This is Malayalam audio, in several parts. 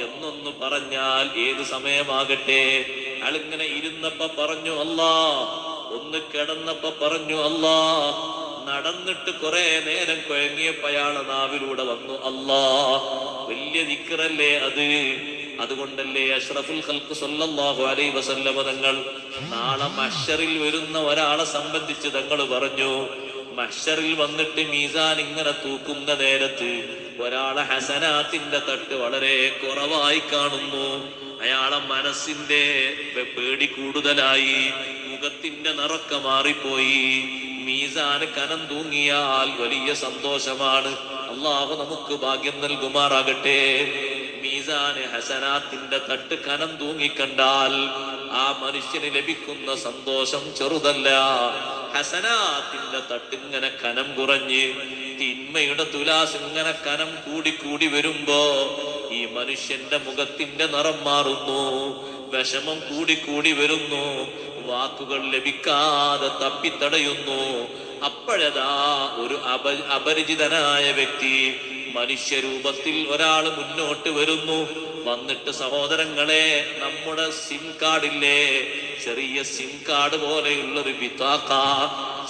എന്നൊന്ന് പറഞ്ഞാൽ ഏത് സമയമാകട്ടെ? അളിങ്ങനെ ഇരുന്നപ്പ പറഞ്ഞു അല്ലാ ഒന്ന് കിടന്നപ്പ പറഞ്ഞു അല്ലാ നടന്നിട്ട് കുറെ നേരം കുഴങ്ങിയപ്പോ അയാളെ നാവിലൂടെ വന്നു അല്ലാ വലിയ ദിക്കറല്ലേ അത്? അതുകൊണ്ടല്ലേ അഷ്റഫുൽ ഖൽക്ക് സല്ലല്ലാഹു അലൈഹി വസല്ലമ തങ്ങൾ നാളെ മഷറിൽ വരുന്ന ഒരാളെ സംബന്ധിച്ച് തങ്ങൾ പറഞ്ഞു മഷറിൽ വന്നിട്ട് മീസാൻ ഇങ്ങനെ തൂക്കുന്ന നേരത്ത് ഒരാളെ ഹസനാത്തിന്റെ തട്ട് വളരെ കുറവായി കാണുന്നു. അയാളെ മനസ്സിന്റെ പേടി കൂടുതലായി. മുഖത്തിന്റെ നിറക്ക മാറിപ്പോയി. മീസാന് കനം തൂങ്ങിയാൽ വലിയ സന്തോഷമാണ്. അള്ളാഹു നമുക്ക് ഭാഗ്യം നൽകുമാറാകട്ടെ. മീസാന് ഹസനാത്തിന്റെ തട്ട് കനം തൂങ്ങിക്കണ്ടാൽ ആ മനുഷ്യന് ലഭിക്കുന്ന സന്തോഷം ചെറുതല്ല. ഹസനാത്തിന്റെ തട്ടിങ്ങനെ കനം കുറഞ്ഞ് തിന്മയുടെ തുലാസ് ഇങ്ങനെ കനം കൂടി വരുമ്പോ ഈ മനുഷ്യന്റെ മുഖത്തിന്റെ നിറം മാറുന്നു വിഷമം കൂടി വരുന്നു വാക്കുകൾ ലഭിക്കാതെ തപ്പിത്തടയുന്നു. അപ്പോഴതാ ഒരു അപ അപരിചിതനായ വ്യക്തി മനുഷ്യരൂപത്തിൽ ഒരാൾ മുന്നോട്ട് വരുന്നു. വന്നിട്ട് സഹോദരങ്ങളെ നമ്മുടെ സിം കാർഡില്ലേ? ചെറിയ സിം കാർഡ് പോലെയുള്ള ഒരു പിതാക്ക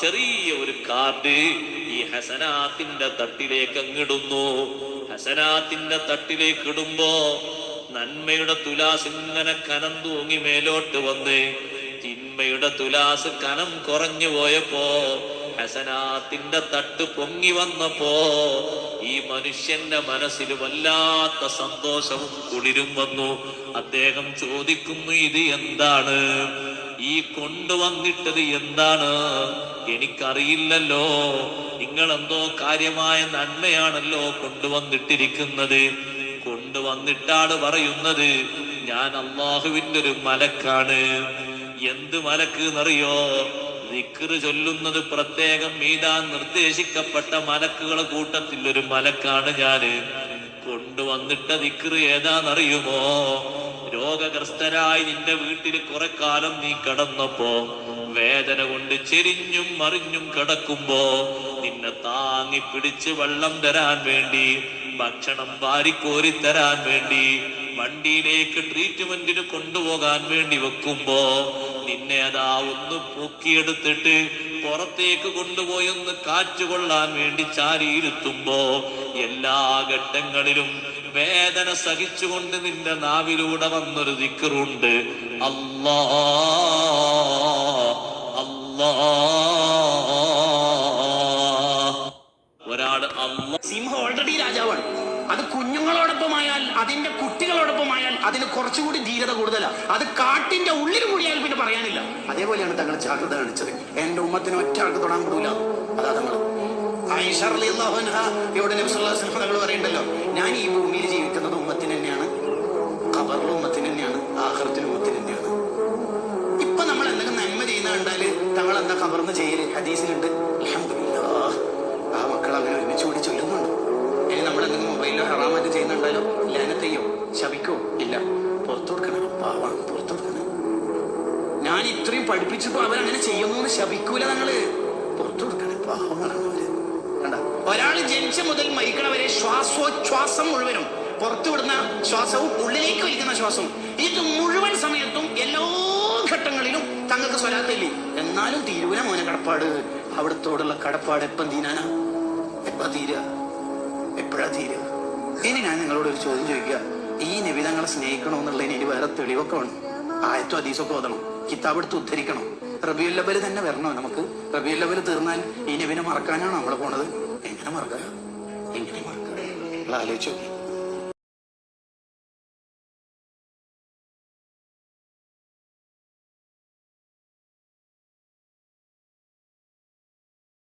ചെറിയ ഒരു കാർഡ് ഈ ഹസനാത്തിന്റെ തട്ടിലേക്ക് അങ്ങിടുന്നു ഹസനാത്തിന്റെ തട്ടിലേക്ക് ഇടുമ്പോ നന്മയുടെ തുലാസ് ഇങ്ങനെ കനം തൂങ്ങി മേലോട്ട് വന്ന് തിന്മയുടെ തുലാസ് കനം കുറഞ്ഞു പോയപ്പോ ഹസനാത്തിന്റെ തട്ട് പൊങ്ങി വന്നപ്പോ ഈ മനുഷ്യന്റെ മനസ്സിൽ വല്ലാത്ത സന്തോഷവും കുളിരും വന്നു. അദ്ദേഹം ചോദിക്കുന്നു ഇത് എന്താണ്? ഈ കൊണ്ടുവന്നിട്ടത് എന്താണ്? എനിക്കറിയില്ലല്ലോ. നിങ്ങൾ എന്തോ കാര്യമായ നന്മയാണല്ലോ കൊണ്ടുവന്നിട്ടിരിക്കുന്നത്. കൊണ്ടുവന്നിട്ടാണ് പറയുന്നത്. ഞാൻ അള്ളാഹുവിന്റെ ഒരു മലക്കാണ്. എന്ത് മലക്ക് എന്നറിയോ? നിക്കറ് ചൊല്ലുന്നത് പ്രത്യേകം മീതാൻ നിർദ്ദേശിക്കപ്പെട്ട മലക്കുകളെ കൂട്ടത്തിൽ ഒരു മലക്കാണ് ഞാൻ. കൊണ്ടുവന്നിട്ട ദിക്കറ് ഏതാണെന്നറിയുമോ? രോഗഗ്രസ്തരായി നിന്റെ വീട്ടിൽ കുറെ കാലം നീ കടന്നപ്പോ വേദന കൊണ്ട് ചെരിഞ്ഞും മറിഞ്ഞും കിടക്കുമ്പോ നിന്നെ താങ്ങി പിടിച്ച് വെള്ളം തരാൻ വേണ്ടി ഭക്ഷണം വാരിക്കോരി തരാൻ വേണ്ടി വണ്ടിയിലേക്ക് ട്രീറ്റ്മെന്റിന് കൊണ്ടുപോകാൻ വേണ്ടി വെക്കുമ്പോ നിന്നെ അതാ ഒന്ന് പൊക്കിയെടുത്തിട്ട് പുറത്തേക്ക് കൊണ്ടുപോയി ഒന്ന് കാറ്റ് കൊള്ളാൻ വേണ്ടി ചാരിയിരുത്തുമ്പോ എല്ലാ ഘട്ടങ്ങളിലും വേദന സഹിച്ചുകൊണ്ട് നിന്റെ നാവിലൂടെ വന്നൊരു ദിക്കറുണ്ട് അല്ലാ അല്ലാ അത് കുഞ്ഞുങ്ങളോടൊപ്പമായാൽ അതിന്റെ കുട്ടികളോടൊപ്പമായാൽ അതിന് കുറച്ചുകൂടി ധീരത കൂടുതലാണ് അത് കാട്ടിന്റെ ഉള്ളിൽ കൂടിയാൽ പിന്നെ പറയാനില്ല. അതേപോലെയാണ് തങ്ങൾ ജാഗ്രത കാണിച്ചത്. എന്റെ ഉമ്മത്തിന് ഒറ്റ ആൾക്ക് തൊടാൻ കൂടില്ല അതാ തങ്ങൾ. ഇവിടെ തങ്ങൾ പറയണ്ടല്ലോ ഞാൻ ഈ ഭൂമിയിൽ ജീവിക്കുന്നത് ഉമ്മത്തിന് തന്നെയാണ്. ഖബറിലും ഉമ്മത്തിന് തന്നെയാണ്. ആഹ്റത്തിലും ഉമ്മത്തിന് തന്നെയാണ്. ഇപ്പൊ നമ്മൾ എന്തെങ്കിലും നന്മ ചെയ്യുന്ന കണ്ടാൽ തങ്ങൾ എന്താ കബർന്ന് ചെയ്യൽ? ഹദീസിലുണ്ട്. അൽഹംദുലില്ലാ. ശപിക്കോ ഇല്ല. പുറത്തു പാവാണ് പുറത്തു ഞാൻ ഇത്രയും പഠിപ്പിച്ചപ്പോ അവരങ്ങനെ ചെയ്യുന്നു എന്ന് ശപിക്കൂല ഞങ്ങൾ പുറത്തു പാവങ്ങളാണ് അവർ കണ്ട? ഒരാൾ ജനിച്ച മുതൽ മരിക്കണവരെ ശ്വാസോച്ഛ്വാസം മുഴുവനും പുറത്തു വിടുന്ന ശ്വാസവും ഉള്ളിലേക്ക് വലിക്കുന്ന ശ്വാസവും ഇത് മുഴുവൻ സമയത്തും എല്ലാ ഘട്ടങ്ങളിലും തങ്ങൾക്ക് സ്വലാത്തില്ലേ? എന്നാലും തീരുവിന മോനെ കടപ്പാട്. അവിടത്തോടുള്ള കടപ്പാട് എപ്പം തീരാനാ? എപ്പാ തീരുക എപ്പോഴാ തീരുക ഇനി ഞാൻ നിങ്ങളോട് ഒരു ചോദ്യം ചോദിക്കുക ഈ നിവിധങ്ങളെ സ്നേഹിക്കണമെന്നുള്ളതിന് ഇനി വേറെ തെളിവൊക്കെ വേണം ആയത്തും അതീസൊക്കെ ഓതണം. കിതാബ് എടുത്ത് ഉദ്ധരിക്കണം. റബിയുൽ ലബൽ തന്നെ വരണോ നമുക്ക്? റബിയുൽ ലബൽ തീർന്നാൽ ഈ നബിനെ മറക്കാനാണോ നമ്മൾ പോണത്? എങ്ങനെ മറക്കുക എങ്ങനെ നിങ്ങൾ ആലോചിച്ചു